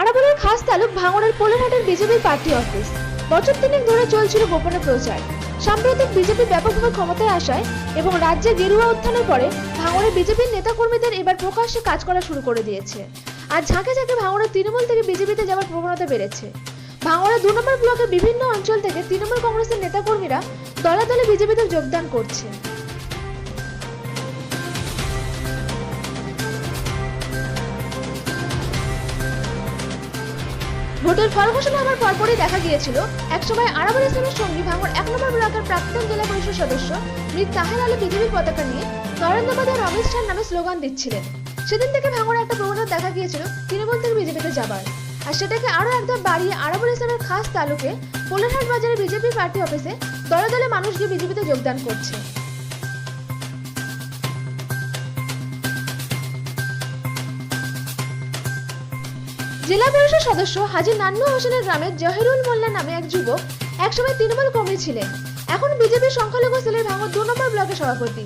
আরাবলের খাস তালুক ভাঙড়ের পোলারহাটের বিজেপির পার্টি অফিস। বছর তিনেক ধরে চলছিল গোপনে প্রচার। সাম্প্রতিক বিজেপি ব্যাপকভাবে ক্ষমতায় আসায় এবং রাজ্যে গেরুয়া উত্থানের পরে ভাঙড়ে বিজেপির নেতাকর্মীদের এবার প্রকাশ্যে কাজ করা শুরু করে দিয়েছে। আর ঝাঁকে ঝাঁকে ভাঙড়ের তৃণমূল থেকে বিজেপিতে যাওয়ার প্রবণতা বেড়েছে। ভাঙড়ের দু নম্বর ব্লকের বিভিন্ন অঞ্চল থেকে তৃণমূল কংগ্রেসের নেতাকর্মীরা দলে দলে বিজেপিতে যোগদান করছে। ভোটের ফল ঘোষণা হওয়ার পরপরই দেখা গিয়েছিল, একসময় আরাবুল ইসলামের সঙ্গী ভাঙড় এক নম্বর ব্লকের প্রাক্তন জেলা পরিষদ সদস্য মৃত তাহের আলী বিজেপির পতাকা নিয়ে নরেন্দ্র মোদী আর অমিত শাহ নামে স্লোগান দিচ্ছিলেন। সেদিন থেকে ভাঙড়ে একটা প্রবণতা দেখা গিয়েছিল তৃণমূল থেকে বিজেপিতে যাবার। আর সেটাকে আরও একদম বাড়িয়ে আরাবুল ইসলামের খাস তালুকে, পোলারহাট বাজারে বিজেপি পার্টি অফিসে দলে দলে মানুষ গিয়ে বিজেপিতে যোগদান করছে। জেলা পরিষদ সদস্য হাজি নান্নু হোসেনের গ্রামে জহিরুল মোল্লা নামে এক যুবক একসময় তৃণমূল কর্মী ছিলেন। এখন বিজেপির সংখ্যালঘু সেলের ভাঙর দু নম্বর ব্লকের সভাপতি।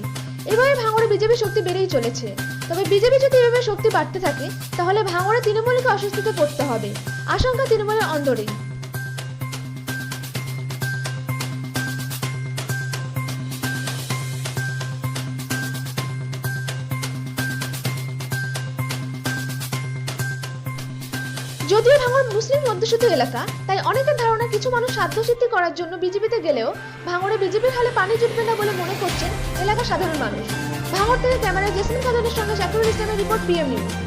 এভাবে ভাঙড়ে বিজেপি শক্তি বেড়েই চলেছে। তবে বিজেপি যদি এভাবে শক্তি বাড়তে থাকে, তাহলে ভাঙড়ে তৃণমূলকে অসুস্থতে পড়তে হবে। আশঙ্কা তৃণমূলের অন্দরেই। যদিও ভাঙড় মুসলিম অধ্যুষিত এলাকা, তাই অনেকের ধারণা কিছু মানুষ স্বার্থসিদ্ধি করার জন্য বিজেপিতে গেলেও ভাঙড়ে বিজেপির হালে পানি জুটবে না বলে মনে করছেন এলাকার সাধারণ মানুষ। ভাঙড় থেকে ক্যামেরায় জেসমিন খাদনের সঙ্গে জাকিরুল ইসলামের রিপোর্ট পিএম নিউজ।